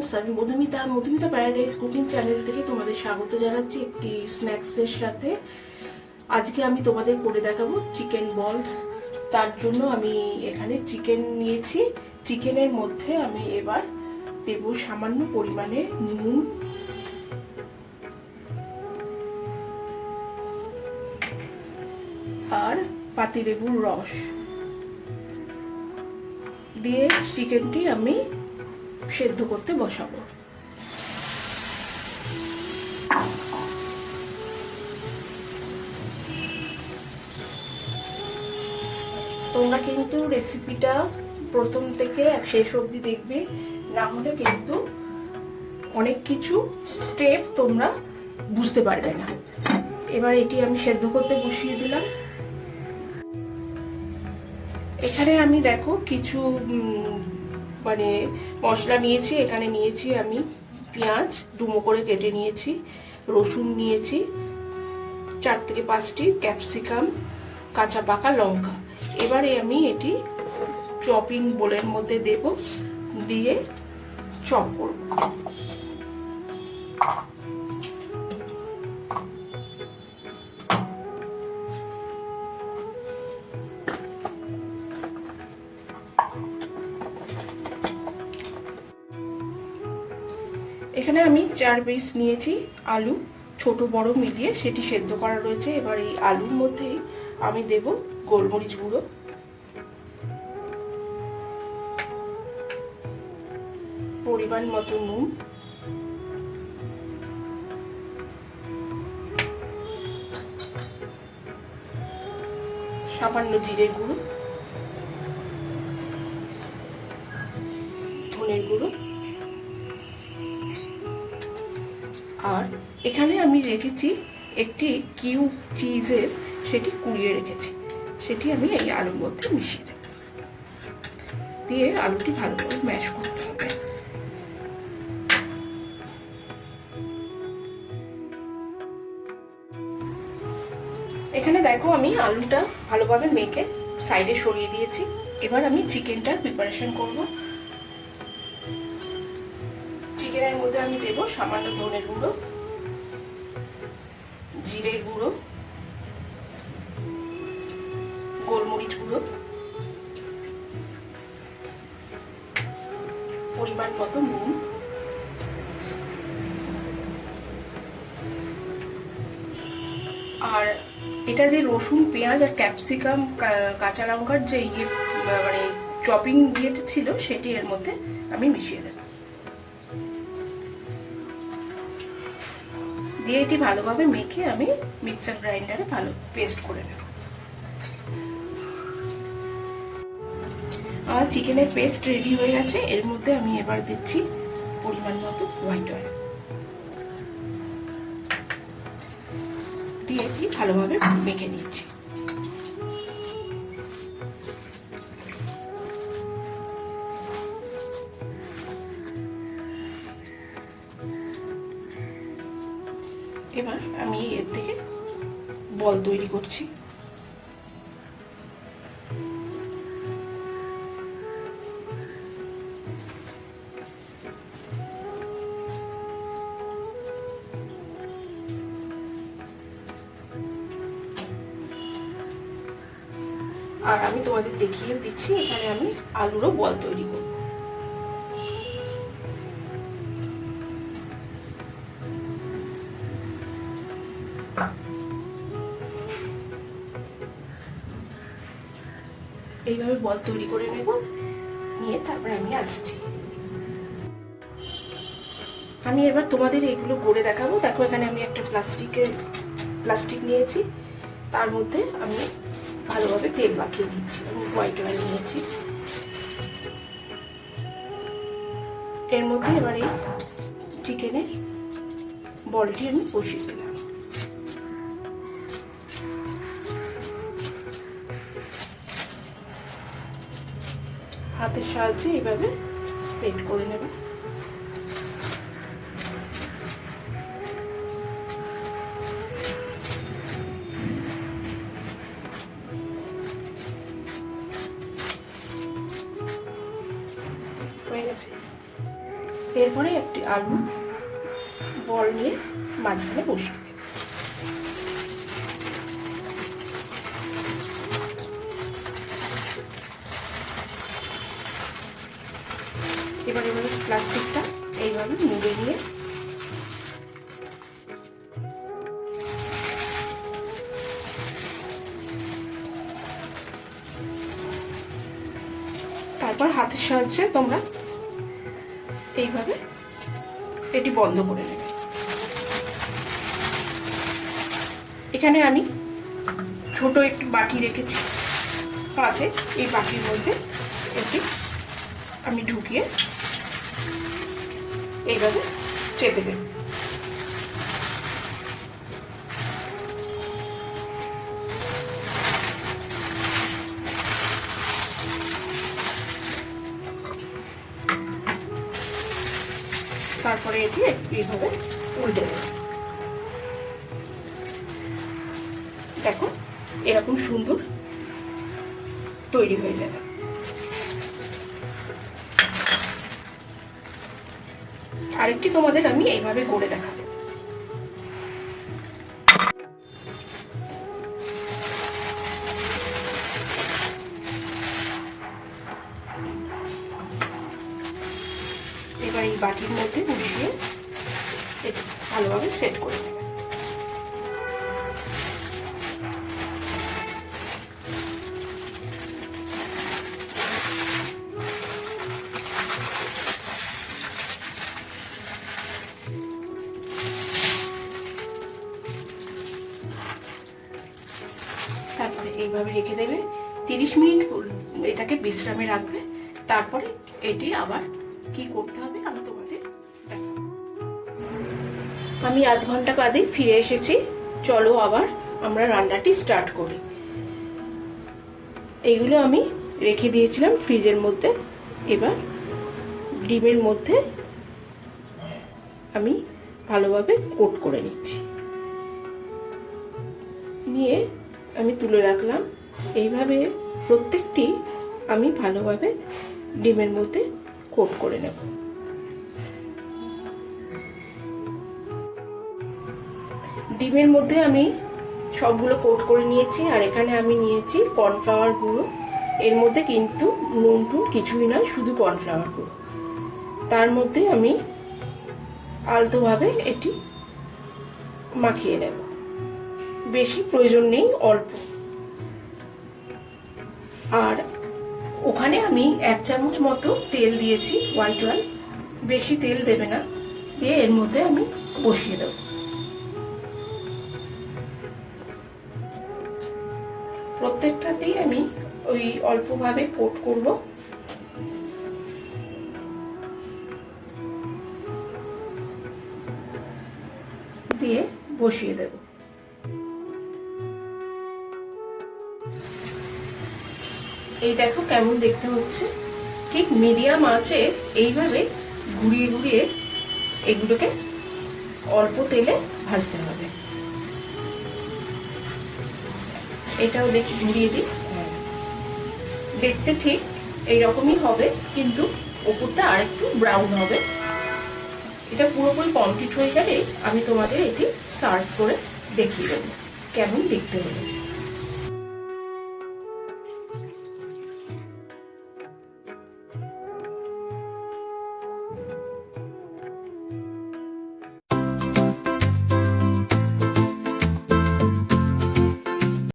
Friends আমি Madhumita Madhumita paradise cooking channel থেকে তোমাদের স্বাগত জানাচ্ছি একটি স্ন্যাক্সের সাথে। আজকে আমি তোমাদের করে দেখাবো চিকেন বলস তার জন্য আমি এখানে চিকেন নিয়েছি। চিকেনের মধ্যে আমি এবার দেব সামান্য পরিমাণে নুন। আর পাতিলেবুর রস। দিয়ে চিকেনটি আমি সেদ্ধ করতে বসাবো। তোমরা কিন্তু রেসিপিটা প্রথম থেকে শেষ অবধি দেখবে। না হলে কিন্তু অনেক কিছু স্টেপ তোমরা বুঝতে পারবে না। এবার এটি আমি সেদ্ধ করতে বসিয়ে দিলাম। এখানে আমি দেখো কিছু মানে মশলা নিয়েছি, এখানে নিয়েছি আমি পেঁয়াজ, ডুমো করে কেটে নিয়েছি, রসুন নিয়েছি, চার থেকে পাঁচটি ক্যাপসিকাম, কাঁচা পাকা লঙ্কা। এবারে আমি এটি চপিং বোলের মধ্যে দেব, দিয়ে চপ করব। এখানে আমি চার পিস নিয়েছি, আলু, ছোট, বড় মিলিয়ে সেটি সেদ্ধ করা রয়েছে। এবার এই আলুর মধ্যেই আমি দেব গোলমরিচ গুঁড়ো। পরিমাণ মতো নুন। সামান্য জিরের গুঁড়ো। ধনের গুঁড়ো। আর এখানে আমি রেখেছি একটি কিউব চিজের, সেটি কুড়িয়ে রেখেছি। সেটি আমি এই আলুর মধ্যে মিশিয়ে দেব। দিয়ে আলুটি ভালো করে ম্যাশ করতে হবে। এখানে দেখো আমি আলুটা ভালোভাবে মেখে সাইডে সরিয়ে দিয়েছি। এবার আমি চিকেনটার প্রিপারেশন করব। চিকেনের মধ্যে আমি দেব সামান্য ধনের গুঁড়ো, জিরের গুঁড়ো, গোলমরিচ গুঁড়ো, পরিমাণ মতো নুন, আর এটা যে রসুন, পেঁয়াজ আর ক্যাপসিকাম কাঁচা লঙ্কার যে ইয়ে মানে চপিং ইয়েটা ছিল, সেটি এর মধ্যে আমি মিশিয়ে দেব। দিয়ে এটি ভালোভাবে মেখে আমি মিক্সার গ্রাইন্ডারে ভালো পেস্ট করে নেব। আমার চিকেনের পেস্ট রেডি হয়ে গেছে। এর মধ্যে আমি এবার দিচ্ছি পরিমাণ মতো হোয়াইট অয়েল। দিয়ে এটি ভালোভাবে মেখে নিচ্ছি। বল তৈরি করছি। আর আমি তোমাদের দেখিয়ে দিচ্ছি এখানে আমি আলুরও বল তৈরি করব। এইভাবে বল তৈরি করে নেব। নিয়ে তারপরে আমি আসছি। আমি এবার তোমাদের এগুলো করে দেখাবো। দেখো, এখানে আমি একটা প্লাস্টিকের প্লাস্টিক নিয়েছি। তার মধ্যে আমি ভালোভাবে তেল মাখিয়ে নিচ্ছি আমি হোয়াইট অয়েল নিয়েছি। এর মধ্যে এবার এই চিকেনের বলটি আমি বসিয়ে দিলাম। হাতের সাহায্যে এইভাবে স্প্রেড করে নেবে। হয়ে গেছে। এরপরে একটি আলু বল নিয়ে মাঝখানে বসিয়ে এবার এবারে প্লাস্টিকটা এইভাবে মুড়ে দিয়ে তারপর হাতের সাহায্যে তোমরা এইভাবে এটি বন্ধ করে নেবে। এখানে আমি ছোট একটি বাটি রেখেছি। কাছে এই বাটির মধ্যে এটি আমি ঢুকিয়ে এইভাবে চেপে দেব। তারপরে এটি একটু এইভাবে উল্টে দেব। দেখো, এরকম সুন্দর তৈরি হয়ে যাবে। আরেকটি তোমাদের আমি এইভাবে করে দেখাবো। এবার এই বাটির মধ্যে বসিয়ে ভালোভাবে সেট করে এইভাবে রেখে দেবে। তিরিশ মিনিট এটাকে বিশ্রামে রাখবে। তারপরে এটি আবার কি করতে হবে আমি তোমাদের আমি আধ ঘণ্টা বাদে ফিরে এসেছি। চলো আবার আমরা রান্নাটি স্টার্ট করি। এইগুলো আমি রেখে দিয়েছিলাম ফ্রিজের মধ্যে। এবার ডিমের মধ্যে আমি ভালোভাবে কোট করে নিচ্ছি। নিয়ে আমি তুলে রাখলাম। এইভাবে প্রত্যেকটি আমি ভালোভাবে ডিমের মধ্যে কোট করে নেব। ডিমের মধ্যে আমি সবগুলো কোট করে নিয়েছি আর এখানে আমি নিয়েছি কর্নফ্লাওয়ার গুঁড়ো। এর মধ্যে কিন্তু নুন টুন কিছুই নয়, শুধু কর্নফ্লাওয়ার গুঁড়ো। তার মধ্যে আমি আলতোভাবে এটি মাখিয়ে নেব। বেশি প্রয়োজন নেই, অল্প। আর ওখানে আমি এক চামচ মতো তেল দিয়েছি হোয়াইট ওয়ান বেশি তেল দেবে না, দিয়ে এর মধ্যে আমি বসিয়ে দেব। প্রত্যেকটাতেই আমি ওই অল্পভাবে কোট করব। দিয়ে বসিয়ে দেবো। এই দেখো কেমন দেখতে হচ্ছে। ঠিক মিডিয়াম আঁচে এইভাবে ঘুরিয়ে ঘুরিয়ে এগুলোকে অল্প তেলে ভাজতে হবে। এটাও দেখি ঘুরিয়ে দিই। দেখতে ঠিক এইরকমই হবে, কিন্তু ওপরটা আরেকটু ব্রাউন হবে। এটা পুরোপুরি কমপ্লিট হয়ে গেলে আমি তোমাদের এটি সার্ভ করে দেখিয়ে দেবো। কেমন দেখতে হবে।